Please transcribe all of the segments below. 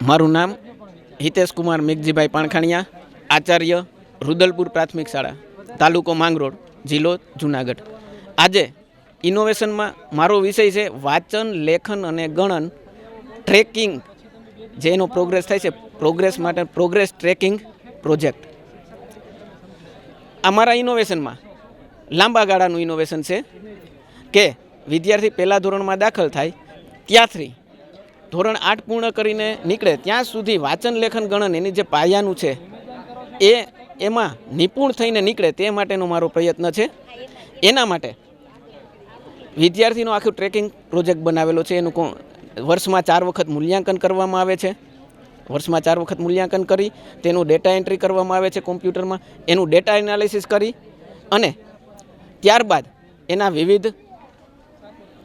મારું નામ હિતેશ કુમાર મેઘજીભાઈ પાણખાણિયા, આચાર્ય રુદલપુર પ્રાથમિક શાળા, તાલુકો માંગરોળ, જિલ્લો જુનાગઢ. આજે ઇનોવેશનમાં મારો વિષય છે વાંચન, લેખન અને ગણન ટ્રેકિંગ જેનો પ્રોગ્રેસ થાય છે પ્રોગ્રેસ માટે પ્રોગ્રેસ ટ્રેકિંગ પ્રોજેક્ટ અમારા ઇનોવેશનમાં લાંબા ગાળાનું ઇનોવેશન છે કે વિદ્યાર્થી પહેલાં ધોરણમાં દાખલ થાય, ત્યાંથી ધોરણ આઠ પૂર્ણ કરીને નીકળે, ત્યાં સુધી વાંચન લેખન ગણન એની જે પાયાનું છે, એ એમાં નિપુણ થઈને નીકળે તે માટેનો મારો પ્રયત્ન છે. એના માટે વિદ્યાર્થીનો આખું ટ્રેકિંગ પ્રોજેક્ટ બનાવેલો છે, એનું કોણ, વર્ષમાં ચાર વખત મૂલ્યાંકન કરવામાં આવે છે. વર્ષમાં ચાર વખત મૂલ્યાંકન કરી, તેનું ડેટા એન્ટ્રી કરવામાં આવે છે કોમ્પ્યુટરમાં, એનું ડેટા એનાલિસિસ કરી અને ત્યારબાદ એના વિવિધ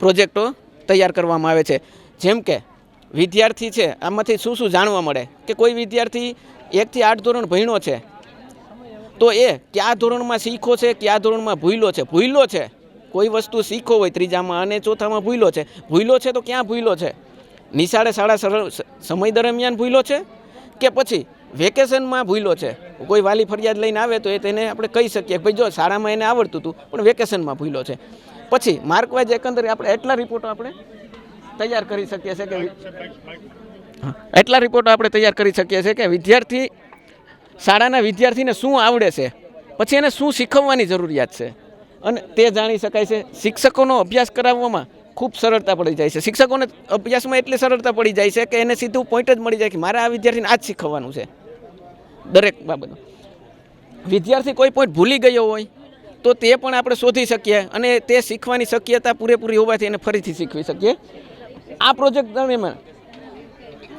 પ્રોજેક્ટો તૈયાર કરવામાં આવે છે. જેમ કે વિદ્યાર્થી છે, આમાંથી શું શું જાણવા મળે? કે કોઈ વિદ્યાર્થી એકથી આઠ ધોરણ ભણ્યો છે, તો એ કયા ધોરણમાં શીખો છે, કયા ધોરણમાં ભૂલો છે? ભૂલો છે. કોઈ વસ્તુ શીખો હોય, ત્રીજામાં અને ચોથામાં ભૂલો છે. ભૂલો છે તો ક્યાં ભૂલો છે? નિશાળે શાળા સરળ સમય દરમિયાન ભૂલો છે? કે પછી વેકેશનમાં ભૂલો છે? કોઈ વાલી ફરિયાદ લઈને આવે તો એ તેને આપણે કહી શકીએ, ભાઈ, જો શાળામાં એને આવડતું હતું પણ વેકેશનમાં ભૂલો છે. પછી, માર્કવાઇઝ એકંદરે આપણે એટલા રિપોર્ટો આપણે તૈયાર કરી શકીએ છીએ કે એટલા રિપોર્ટો આપણે તૈયાર કરી શકીએ છીએ કે વિદ્યાર્થી શાળાના વિદ્યાર્થીને શું આવડે છે? પછી એને શું શીખવવાની જરૂરિયાત છે? અને તે જાણી શકાય છે શિક્ષકોનો અભ્યાસ કરાવવામાં ખૂબ સરળતા પડી જાય છે. શિક્ષકોને અભ્યાસમાં એટલી સરળતા પડી જાય છે કે એને સીધું પોઈન્ટ જ મળી જાય કે મારે આ વિદ્યાર્થીને આ જ શીખવવાનું છે. દરેક બાબત વિદ્યાર્થી કોઈ પોઈન્ટ ભૂલી ગયો હોય તો તે પણ આપણે શોધી શકીએ અને તે શીખવાની શક્યતા પૂરેપૂરી હોવાથી એને ફરીથી શીખવી શકીએ. આ પ્રોજેક્ટ દરમિયાન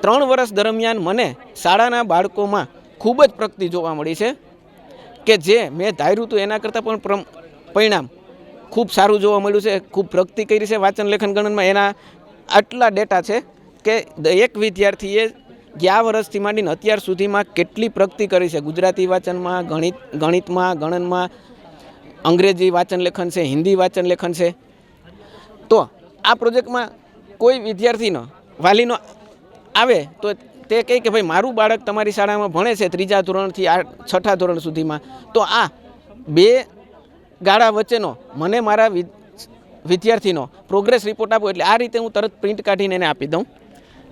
ત્રણ વર્ષ દરમિયાન મને શાળાના બાળકોમાં ખૂબ જ પ્રગતિ જોવા મળી છે કે જે મેં ધાર્યું હતું એના કરતાં પણ પરિણામ ખૂબ સારું જોવા મળ્યું છે, ખૂબ પ્રગતિ કરી છે વાંચન લેખન ગણનમાં. એના આટલા ડેટા છે કે એક વિદ્યાર્થીએ ગયા વર્ષથી માંડીને અત્યાર સુધીમાં કેટલી પ્રગતિ કરી છે. ગુજરાતી વાંચનમાં, ગણિત, ગણિતમાં, ગણનમાં, અંગ્રેજી વાંચન લેખન છે, હિન્દી વાંચન લેખન છે. તો આ પ્રોજેક્ટમાં કોઈ વિદ્યાર્થીનો વાલીનો આવે તો તે કહે કે ભાઈ, મારું બાળક તમારી શાળામાં ભણે છે ત્રીજા ધોરણથી આ છઠ્ઠા ધોરણ સુધીમાં. તો આ બે ગાળા વચ્ચેનો મને મારા વિદ્યાર્થીનો પ્રોગ્રેસ રિપોર્ટ આપો એટલે આ રીતે હું તરત પ્રિન્ટ કાઢીને એને આપી દઉં.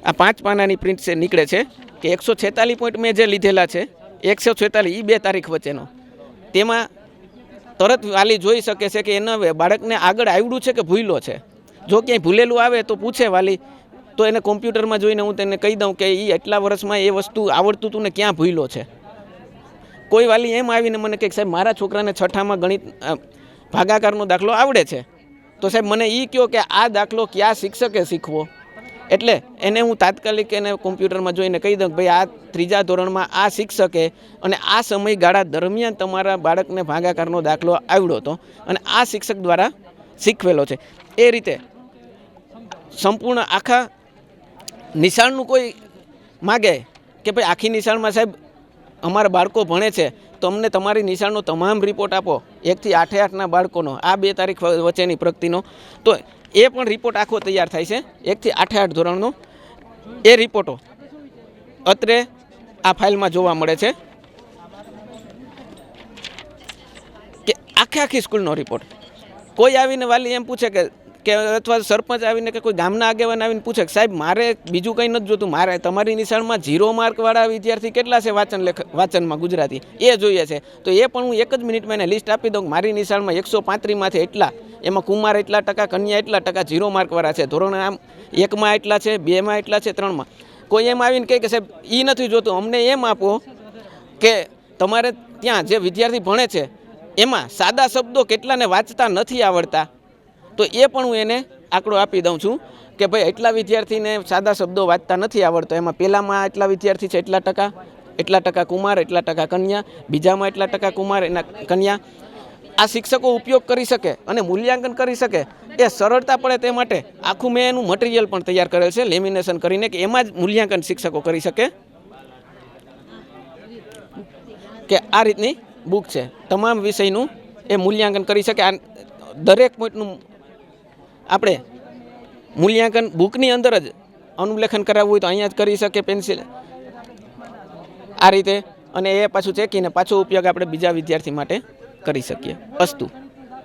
આ પાંચ પાનાની પ્રિન્ટ છે, નીકળે છે કે એકસો છેતાલીસ પોઈન્ટ મેં જે લીધેલા છે, એકસો છેતાલીસ એ બે તારીખ વચ્ચેનો. તેમાં તરત વાલી જોઈ શકે છે કે એના બાળકને આગળ આવડું છે કે ભૂલો છે? જો ક્યાંય ભૂલેલું આવે તો પૂછે વાલી. તો એને કોમ્પ્યુટરમાં જોઈને હું તેને કહી દઉં કે એ એટલા વર્ષમાં એ વસ્તુ આવડતું તું ને ક્યાં ભૂલો છે? કોઈ વાલી એમ આવીને મને કહે સાહેબ, મારા છોકરાને છઠ્ઠામાં ગણિત ભાગાકારનો દાખલો આવડે છે. તો સાહેબ, મને એ કહો કે આ દાખલો કયા શિક્ષકે શીખવો? એટલે એને હું તાત્કાલિક એને કોમ્પ્યુટરમાં જોઈને કહી દઉં કે ભાઈ, આ ત્રીજા ધોરણમાં આ શિક્ષકે અને આ સમયગાળા દરમિયાન તમારા બાળકને ભાગાકારનો દાખલો આવડ્યો હતો અને આ શિક્ષક દ્વારા શીખવેલો છે. એ રીતે સંપૂર્ણ આખા નિશાળનું કોઈ માગે કે ભાઈ આખી નિશાળમાં સાહેબ અમારા બાળકો ભણે છે તો અમને તમારી નિશાળનો તમામ રિપોર્ટ આપો, એકથી આઠે આઠના બાળકોનો, આ બે તારીખ વચ્ચેની પ્રગતિનો. તો એ પણ રિપોર્ટ આખો તૈયાર થાય છે, એકથી આઠે આઠ ધોરણનો. એ રિપોર્ટો અત્રે આ ફાઇલમાં જોવા મળે છે. કે આખે આખી સ્કૂલનો રિપોર્ટ કોઈ આવીને વાલી એમ પૂછે કે કે અથવા સરપંચ આવીને કે કોઈ ગામના આગેવાન આવીને પૂછે કે સાહેબ, મારે બીજું કંઈ નથી જોતું. મારે તમારી નિશાળમાં ઝીરો માર્કવાળા વિદ્યાર્થી કેટલા છે વાંચન લેખ, વાંચનમાં ગુજરાતી? એ જોઈએ છે. તો એ પણ હું એક જ મિનિટમાં એને લિસ્ટ આપી દઉં મારી નિશાળમાં એકસો પાંત્રીમાંથી એટલા, એમાં કુમાર એટલા ટકા, કન્યા એટલા ટકા, ઝીરો માર્કવાળા છે. ધોરણ આમ એકમાં એટલા છે, બેમાં એટલા છે, ત્રણમાં. કોઈ એમ આવીને કહે કે સાહેબ એ નથી જોતું. અમને એમ આપો કે તમારે ત્યાં જે વિદ્યાર્થી ભણે છે, એમાં સાદા શબ્દો કેટલાને વાંચતા નથી આવડતા? તો એ પણ હું એને આંકડો આપી દઉં છું કે ભાઈ એટલા વિદ્યાર્થીને સાદા શબ્દો વાંચતા નથી આવડતા. એમાં પહેલામાં એટલા વિદ્યાર્થી છે એટલા ટકા એટલા ટકા કુમાર, એટલા ટકા કન્યા, બીજામાં એટલા ટકા કુમાર, એના કન્યા. આ શિક્ષકો ઉપયોગ કરી શકે અને મૂલ્યાંકન કરી શકે. એ સરળતા પડે તે માટે આખું મેં એનું મટીરિયલ પણ તૈયાર કરેલ છે લેમિનેશન કરીને કે એમાં જ મૂલ્યાંકન શિક્ષકો કરી શકે. કે આ રીતની બુક છે. તમામ વિષયનું એ મૂલ્યાંકન કરી શકે. આ દરેક પોઈન્ટનું આપણે મૂલ્યાંકન બુકની અંદર જ અનુલેખન કરાવવું હોય તો અહીંયા જ કરી શકે પેન્સિલ આ રીતે અને એ પાછું ચેકીને પાછો ઉપયોગ આપણે બીજા વિદ્યાર્થી માટે કરી શકીએ. અસ્તુ